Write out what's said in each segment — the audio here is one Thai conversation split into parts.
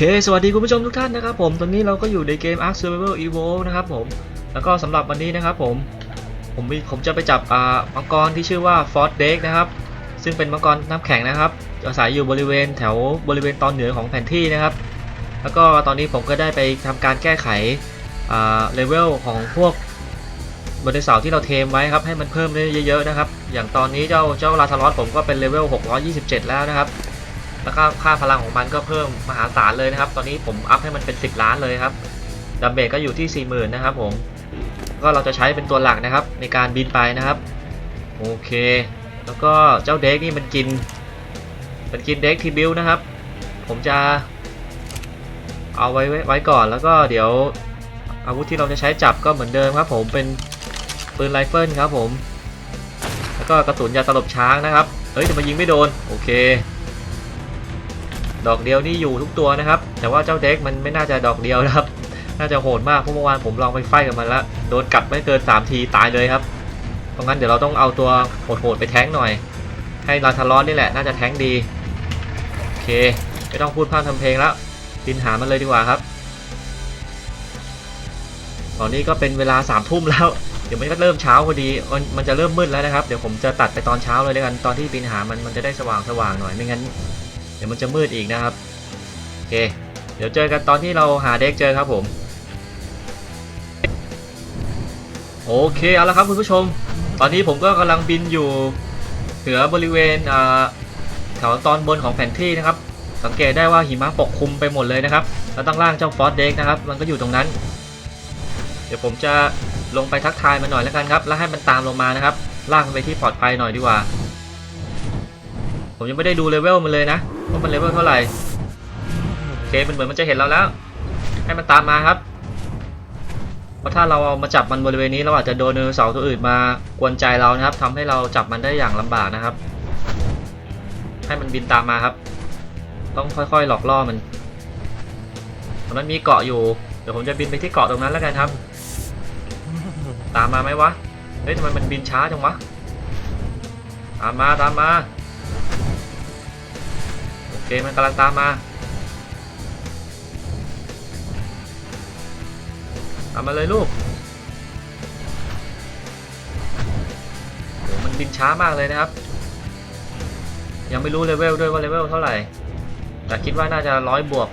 เค สวัสดีคุณผู้ชมทุกท่านนะครับผม ตอนนี้เราก็อยู่ในเกม Ark Survival Evolved นะครับผม แล้วก็สำหรับวันนี้นะครับผม ผมมีผมจะไปจับอ่ามังกรที่ชื่อว่า Fort d a k นะครับ ซึ่งเป็นมังกรน้ำแข็งนะครับ อาศัยอยู่บริเวณแถวบริเวณตอนเหนือของแผนที่นะครับ แล้วก็ตอนนี้ผมก็ได้ไปทำการแก้ไขอ่าเลเวลของพวกบนเสาที่เราเทมไว้ครับให้มันเพิ่มได้เยอะๆนะครับ อย่างตอนนี้เจ้าเจ้าลาทารอสผมก็เป็นเลเวล627 แล้วนะครับ แล้วก็ค่าพลังของมันก็เพิ่มมหาศาลเลยนะครับ ตอนนี้ผมอัพให้มันเป็น 10 ล้านเลยครับดาเมจก็อยู่ที่ 40,000 นะครับผม ก็เราจะใช้เป็นตัวหลักนะครับ ในการบินไปนะครับ โอเค แล้วก็เจ้าเด็กนี่มันกิน มันกินเด็กทีบิลนะครับ ผมจะเอาไว้ไว้ไว้ก่อนแล้วก็เดี๋ยวอาวุธที่เราจะใช้จับก็เหมือนเดิมครับ ผมเป็นปืนไรเฟิลครับผม แล้วก็กระสุนยาสลบช้างนะครับ เฮ้ยแต่มายิงไม่โดน โอเค ดอกเดียวนี่อยู่ทุกตัวนะครับ แต่ว่าเจ้าเด็กมันไม่น่าจะดอกเดียวนะครับ น่าจะโหดมากเพราะเมื่อวานผมลองไปไฟกับมันแล้วโดนกัดไม่เกิน 3 ทีตายเลยครับเพราะงั้นเดี๋ยวเราต้องเอาตัวโหดๆไปแท้งหน่อย ให้ลาทารอนนี่แหละน่าจะแท้งดีโอเคไม่ต้องพูดพร่ำทำเพลงแล้วบินหามันเลยดีกว่าครับตอนนี้ก็เป็นเวลา3ามทุ่มแล้ว เดี๋ยวมันก็เริ่มเช้าพอดี มันจะเริ่มมืดแล้วนะครับ เดี๋ยวผมจะตัดไปตอนเช้าเลยแล้วยกัน ตอนที่บินหามันมันจะได้สว่างสว่างๆหน่อย ไม่งั้น เดี๋ยวมันจะมืดอีกนะครับ โอเค เดี๋ยวเจอกันตอนที่เราหาเด็กเจอครับผม โอเคเอาละครับคุณผู้ชม ตอนนี้ผมก็กำลังบินอยู่เหนือบริเวณแถวตอนบนของแผนที่นะครับ สังเกตได้ว่าหิมะปกคลุมไปหมดเลยนะครับ แล้วตั้งล่างเจ้าฟอสเด็กนะครับ มันก็อยู่ตรงนั้น เดี๋ยวผมจะลงไปทักทายมันหน่อยแล้วกันครับ แล้วให้มันตามลงมานะครับ ลากมันไปที่ปลอดภัยหน่อยดีกว่า ผมยังไม่ได้ดูเลเวลมันเลยนะ ว่ามันเลเวลเท่าไหร่โอเคมันเหมือนมันจะเห็นเราแล้ว ให้มันตามมาครับ เพราะถ้าเราเอามาจับมันบริเวณนี้เราอาจจะโดนเสาตัวอื่นมากวนใจเรานะครับทำให้เราจับมันได้อย่างลำบากนะครับ ให้มันบินตามมาครับ ต้องค่อยๆหลอกล่อมันตรงนั้นมีเกาะอยู่เดี๋ยวผมจะบินไปที่เกาะตรงนั้นแล้วกันครับ ตามมาไหมวะเฮ้ยทำไมมันบินช้าจังวะตามมาตามมา เคมันกำลังตามมา ตามมาเลยลูกโหมันบินช้ามากเลยนะครับ ยังไม่รู้เลเวลด้วยว่าเลเวลเท่าไหร่ แต่คิดว่าน่าจะร้อยบวก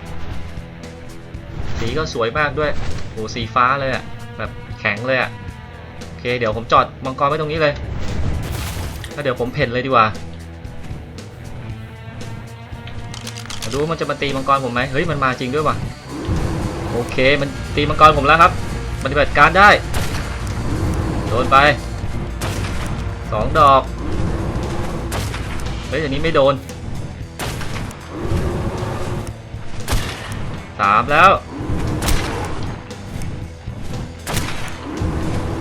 สีก็สวยมากด้วยโหสีฟ้าเลยอะแบบแข็งเลยอะโอเคเดี๋ยวผมจอดมังกรไว้ตรงนี้เลยแล้วเดี๋ยวผมเพ่นเลยดีกว่า ดูว่ามันจะมาตีมังกรผมไหมเฮ้ยมันมาจริงด้วยว่ะโอเคมันตีมังกรผมแล้วครับปฏิบัติการได้โดนไปสองดอกเฮ้ยอันนี้ไม่โดนสามแล้ว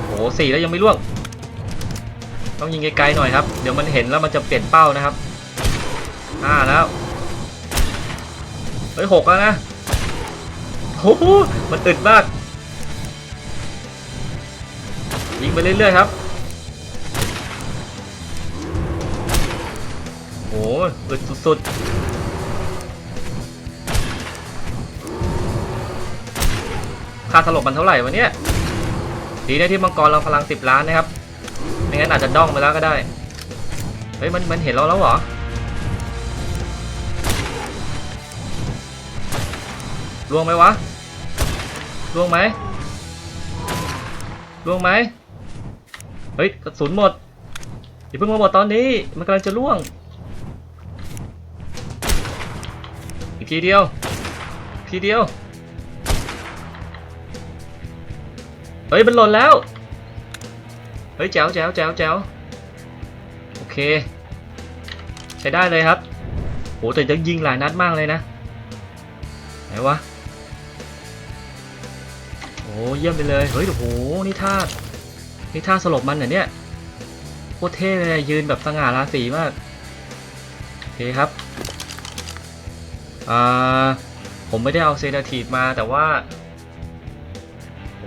โอ้โหสี่แล้วยังไม่ล่วง ต้องยิงไกลๆหน่อยครับ เดี๋ยวมันเห็นแล้วมันจะเปลี่ยนเป้านะครับห้าแล้ว เฮ้ยหกแล้วนะโอ้โหมันตึดมากยิงไปเรื่อยๆครับโอ้โหอึดสุดๆค่าสลบมันเท่าไหร่วะเนี่ยดีนะที่มังกรเราพลัง 10 ล้านนะครับไม่งั้นอาจจะด้องไปแล้วก็ได้ เฮ้ยมันมันเห็นเราแล้วเหรอ ล่วงไหมวะล่วงไหมล่วงไหมเฮ้ยกระสุนหมดอย่าเพิ่งมาหมดตอนนี้มันกำลังจะล่วง อีกทีเดียวทีเดียวเฮ้ยมันหล่นแล้วเฮ้ยแจ๋วแจ๋วแจ๋วแจ๋วโอเค ใช้ได้เลยครับโหแต่จะยิงหลายนัดมากเลยนะไหนวะ อ้เยี่ยมไปเลย เฮ้ยโอ้โหนี่ท่านี่ท่าสลบมันเหรอเนี่ยโคตรเท่เลยยืนแบบสง่าราศีมากโอเคครับอ่าผมไม่ได้เอาเซนาทีฟมาแต่ว่า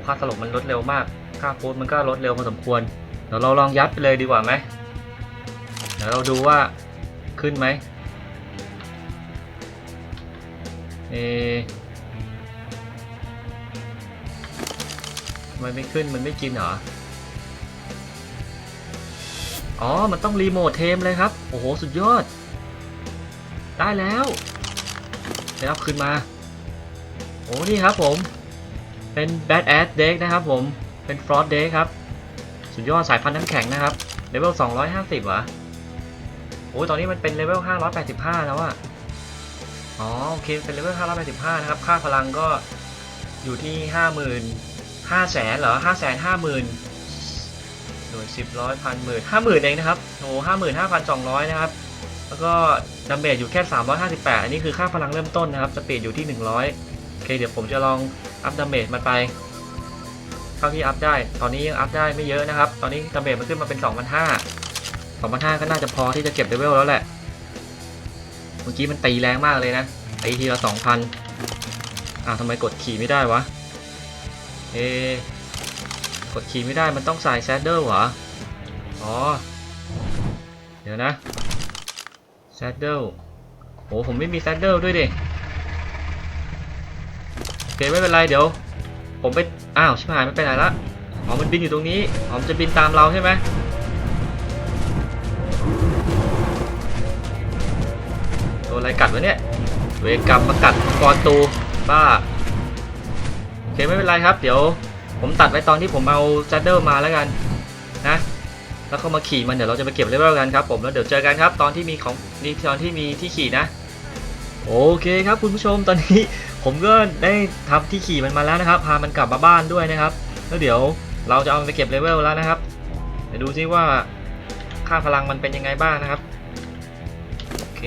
ค่าสลบมันลดเร็วมาก ค่าโค้ดมันก็ลดเร็วพอสมควร เดี๋ยวเราลองยัดไปเลยดีกว่าไหม เดี๋ยวเราดูว่าขึ้นไหมเอะทำไม่ขึ้นมันไม่กินเหรอ อ๋อ มันต้องรีโมทเทมเลยครับ โอ้โห สุดยอด ได้แล้วได้รับคืนมา โอ้นี่ครับผม เป็น Bad Ass Deck นะครับผม เป็น Frost Deck ครับ สุดยอดสายพันธุ์น้ำแข็งนะครับ เลเวล 250เหรอ โอ้ยตอนนี้มันเป็นเลเวล 585 แล้วอะอ๋อ โอเค เป็นเลเวล 585 นะครับ ค่าพลังก็อยู่ที่ 50,000 5แสนเหรอ5 5 0 0 0 0หน่วย10ร้อยพันหมื่น50,000เองนะครับโอ้55,200นห้าพันสองร้อยนะครับ แล้วก็ดาเมจอยู่แค่358อันนี้คือค่าพลังเริ่มต้นนะครับ สปีดอยู่ที่100โอเคเดี๋ยวผมจะลองอัพดาเมจมันไปเท่าที่อัพได้ ตอนนี้ยังอัพได้ไม่เยอะนะครับ ตอนนี้ดาเมจมันขึ้นมาเป็น2,500 2,500ก็น่าจะพอที่จะเก็บเลเวลแล้วแหละ เมื่อกี้มันตีแรงมากเลยนะตีทีละ2,000อ่าวทำไมกดขี่ไม่ได้วะ เอกดขี่ไม่ได้มันต้องใส่แซดเดิลเหรอ อ๋อ เดี๋ยวนะแซดเดิลโหผมไม่มีแซดเดิลด้วยดิ โอเคไม่เป็นไรเดี๋ยว ผมไป อ้าว ชิบหายไมันไปไหนละอ๋อมันบินอยู่ตรงนี้อ๋อมันจะบินตามเราใช่ไหมโดนอะไรกัดวะเนี่ยเวกรรมมากัดมังกรตูบ้า เคไม่เป็นไรครับ เดี๋ยวผมตัดไว้ตอนที่ผมเอาจัดเดิลมาแล้วกันนะแล้วก็มาขี่มันเดี๋ยวเราจะไปเก็บเลเวลกันครับผมแล้วเดี๋ยวเจอกันครับ ตอนที่มีของนี่ตอนที่มีที่ขี่นะ โอเคครับคุณผู้ชมตอนนี้ผมก็ได้ทำที่ขี่มันมาแล้วนะครับ พามันกลับมาบ้านด้วยนะครับ แล้วเดี๋ยวเราจะเอาไปเก็บเลเวลแล้วนะครับเดี๋ยวดูซิว่าค่าพลังมันเป็นยังไงบ้างนะครับโอเค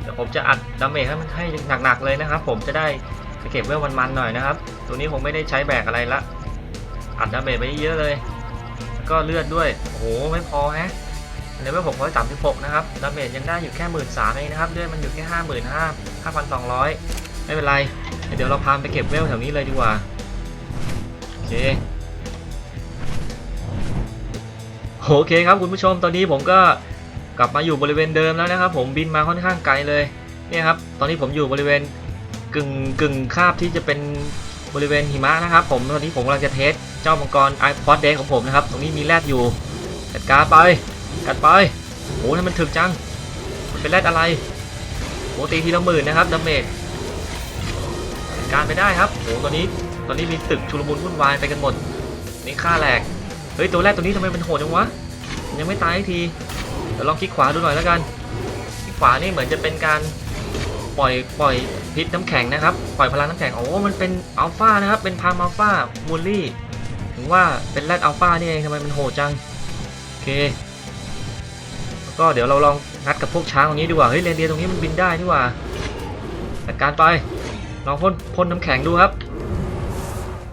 เดี๋ยวผมจะอัดดาเมจให้มันให้หนักๆเลยนะครับ ผมจะได้ ไปเก็บเวลมันๆหน่อยนะครับ ตัวนี้ผมไม่ได้ใช้แบกอะไรละ อัดดาเมจไปเยอะเลย แล้วก็เลือดด้วย โอ้โห ไม่พอฮะเลเวลผมร้อยสามสิบหกนะครับ ดาเมจยังได้อยู่แค่หมื่นสามเองนะครับ เลือดมันอยู่แค่ห้าหมื่นห้าห้าพันสองร้อยไม่เป็นไร เดี๋ยวเราพาไปเก็บเวลแถวนี้เลยดีกว่า โอเคโอเคครับคุณผู้ชมตอนนี้ผมก็กลับมาอยู่บริเวณเดิมแล้วนะครับ ผมบินมาค่อนข้างไกลเลยเนี่ยครับ ตอนนี้ผมอยู่บริเวณ กึ่งกึ่งคาบที่จะเป็นบริเวณหิมะนะครับผมตอนนี้ผมกำลังจะเทสเจ้ามังกรไอพอดเดของผมนะครับ ตรงนี้มีแรดอยู่จัดกาไป กัดไปโอ้ทำไมมันถึกจัง มันเป็นแรดอะไรโอ้ตีทีละหมื่นนะครับดาเมจการไปได้ครับโอ้ตอนนี้ตอนนี้มีตึกชุลมุนวุ่นวายไปกันหมด นี่ค่าแหลก เฮ้ยตัวแรกตัวนี้ทำไมมันโหดจังวะ ยังไม่ตายทีเดี๋ยวลองคลิกขวาดูหน่อยแล้วกัน คลิกขวานี่เหมือนจะเป็นการปล่อยปล่อย พิษน้ำแข็งนะครับ ปล่อยพลังน้ำแข็ง โอ้ มันเป็นอัลฟานะครับ เป็นพามอัลฟาบูลลี่ ถึงว่าเป็นแรดอัลฟานี่เองทำไมมันโหดจัง โอเค แล้วก็เดี๋ยวเราลองงัดกับพวกช้างตรงนี้ดีกว่า เฮ้ยเรนเดียตรงนี้มันบินได้ดีกว่าจัดการไป ลองพ่นพ่นน้ำแข็งดูครับ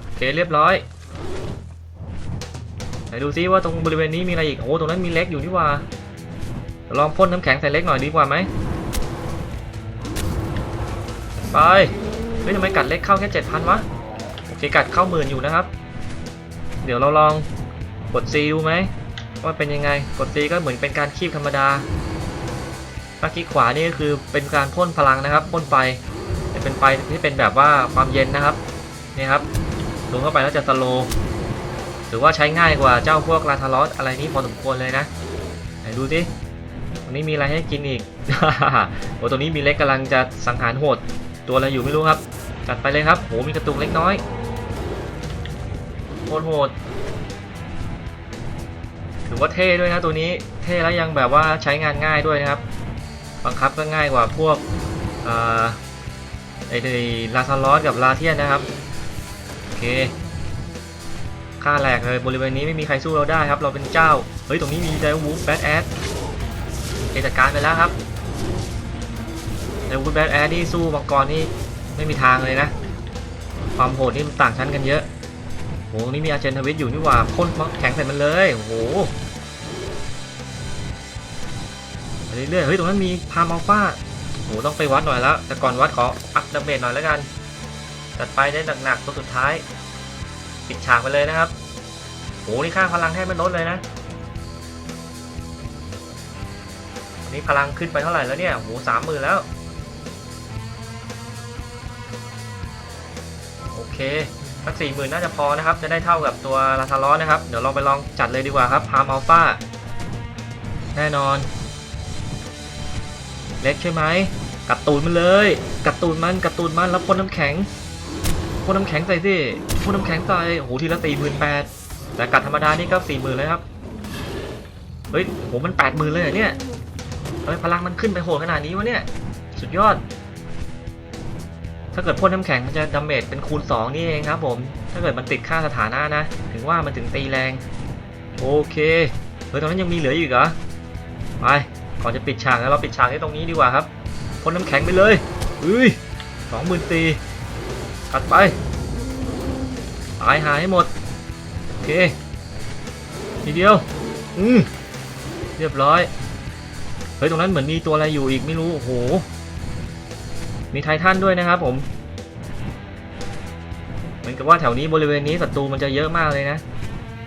โอเคเรียบร้อยไหนดูซิว่าตรงบริเวณนี้มีอะไรอีก โอ้ ตรงนั้นมีเล็กอยู่นี่ว่า ลองพ่นน้ำแข็งใส่เล็กหน่อยดีกว่าไหม ไป เฮ้ยทำไมกัดเล็กเข้าแค่เจ็ดพันวะ โอเคกัดเข้าหมื่นอยู่นะครับ เดี๋ยวเราลองกด C ดูไหมว่าเป็นยังไง กด C ก็เหมือนเป็นการคีบธรรมดาถ้าคลิกขวานี่ก็คือเป็นการพ่นพลังนะครับพ่นไฟเป็นไฟที่เป็นแบบว่าความเย็นนะครับนี่ครับลงเข้าไปแล้วจะสโลถือว่าใช้ง่ายกว่าเจ้าพวกลาทารอสอะไรนี้พอสมควรเลยนะไหนดูสิตรงนี้มีอะไรให้กินอีกโอ้ตรงนี้มีเล็กกำลังจะสังหารโหด ตัวอะไรอยู่ไม่รู้ครับ จัดไปเลยครับโหมีกระตุกเล็กน้อยโคตรโหดถือว่าเท่ด้วยนะตัวนี้เท่แล้วยังแบบว่าใช้งานง่ายด้วยนะครับ บังคับก็ง่ายกว่าพวกอ่าไอ้ลาซาลอสกับลาเทียนนะครับโอเคค่าแหลกเลยบริเวณนี้ไม่มีใครสู้เราได้ครับ เราเป็นเจ้า เฮ้ย ตรงนี้มีไดวูฟแบทแอดจัดการไปแล้วครับ ไดวูฟแบทแอดนี่สู้มังกรนี่ไม่มีทางเลยนะ ความโหดนี่มันต่างชั้นกันเยอะโหนี้มีอาเจนทวิตอยู่นี่หว่าพ่นแข็งใส่มันเลยโอ้โหเรื่อยๆเฮ้ยตรงนั้นมีพามาฟ้าโหต้องไปวัดหน่อยแล้ว แต่ก่อนวัดขออัพดาเมจหน่อยแล้วกันจัดไปได้หนักๆตัวสุดท้ายปิดฉากไปเลยนะครับโหนี่ค่าพลังแทบไม่ลดเลยนะนนี้พลังขึ้นไปเท่าไหร่แล้วเนี่ยโหสามหมื่นแล้ว เคสักสี่หมื่นน่าจะพอนะครับ จะได้เท่ากับตัวลาทารอนะครับ เดี๋ยวเราไปลองจัดเลยดีกว่าครับพามอัลฟาแน่นอน เล็กใช่ไหมกัดตูนมันเลย กัดตูนมันกัดตูนมันแล้วพ่นน้ำแข็งพ่นน้ำแข็งใส่สิพ่นน้ำแข็งใส่โอ้โหทีละสี่หมื่นแปดแต่กัดธรรมดานี่ก็สี่หมื่นเลยครับเฮ้ยโหมันแปดหมื่นเลยเหรอเนี่ยเฮ้ยพลังมันขึ้นไปโหดขนาดนี้วะเนี่ย สุดยอด ถ้าเกิดพ่นน้ำแข็งมันจะดาเมจเป็นคูณ 2 นี่เองครับผม ถ้าเกิดมันติดค่าสถานะนะ ถึงว่ามันถึงตีแรง โอเค เฮ้ยตรงนั้นยังมีเหลืออยู่เหรอ ไป ก่อนจะปิดฉากแล้วเราปิดฉากที่ตรงนี้ดีกว่าครับ พ่นน้ำแข็งไปเลยเฮ้ยสองหมื่นตีตัดไป ตายหายให้หมด โอเค ทีเดียว อืม เรียบร้อย เฮ้ย ตรงนั้นเหมือนมีตัวอะไรอยู่อีกไม่รู้ โอ้โห มีไททันด้วยนะครับผม เหมือนกับว่าแถวนี้บริเวณนี้ศัตรูมันจะเยอะมากเลยนะ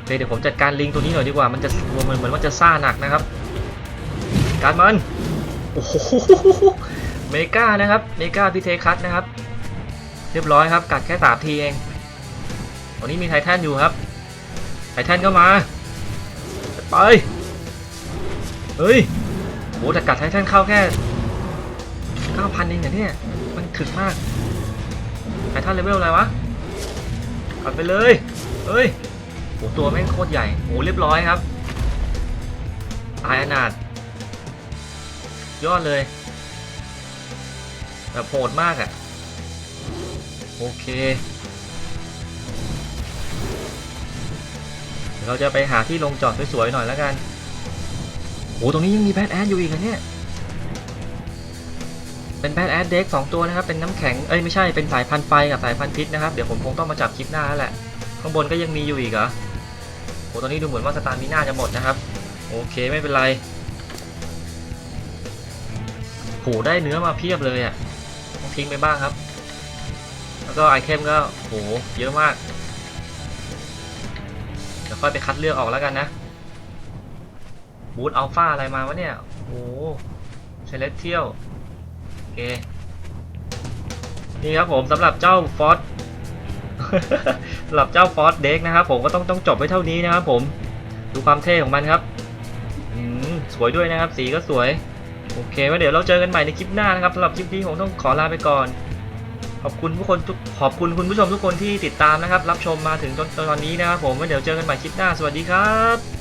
เเดี๋ยวผมจัดการลิงตัวนี้หน่อยดีกว่า มันจะเหมือนเหมือนว่าจะซ่าหนักนะครับ การมัน โอ้โห เมกานะครับ เมกาพิเทคัสนะครับ เรียบร้อยครับ กัดแค่สามทีเองตอนนี้มีไททันอยู่ครับ ไททันก็มาจัดไป เฮ้ยโหแต่กัดไททันเข้าแค่เก้าพันเองเหรอเนี่ย ถึกมากไททันเลเวลอะไรวะกลับไปเลยเฮ้ยโหตัวแม่งโคตรใหญ่โหเรียบร้อยครับ ตายอนาถยอดเลย แบบโหดมากอะ่ะ โอเคเราจะไปหาที่ลงจอดสวยๆหน่อยแล้วกันโหตรงนี้ยังมีแบทแอดอยู่อีกเหรอเนี่ย เป็นแบทแอดเด็กสองตัวนะครับ เป็นน้ำแข็ง เอ้ยไม่ใช่ เป็นสายพันธุ์ไฟกับสายพันธุ์พิษนะครับ เดี๋ยวผมคงต้องมาจับคลิปหน้าแล้วแหละ ข้างบนก็ยังมีอยู่อีกเหรอโหตอนนี้ดูเหมือนว่าสตาร์มิน่าจะหมดนะครับ โอเคไม่เป็นไรโหได้เนื้อมาเพียบเลยอะ่ะต้องทิ้งไปบ้างครับ แล้วก็ไอเทมก็โหเยอะมาก เดี๋ยวค่อยไปคัดเลือกออกแล้วกันนะ บูทอัลฟาอะไรมาวะเนี่ยโอ้เซเลสเทียล เค นี่ครับผมสำหรับเจ้าฟอสสำหรับเจ้าฟอสเด็กนะครับผมก็ต้องต้องจบไว้เท่านี้นะครับผมดูความเท่ของมันครับอืมสวยด้วยนะครับ สีก็สวย โอเคไว้เดี๋ยวเราเจอกันใหม่ในคลิปหน้านะครับสำหรับคลิปนี้ผมต้องขอลาไปก่อน ขอบคุณทุกคนทุกขอบคุณคุณผู้ชมทุกคนที่ติดตามนะครับ รับชมมาถึงจนตอนนี้นะครับผมไว้เดี๋ยวเจอกันใหม่คลิปหน้าสวัสดีครับ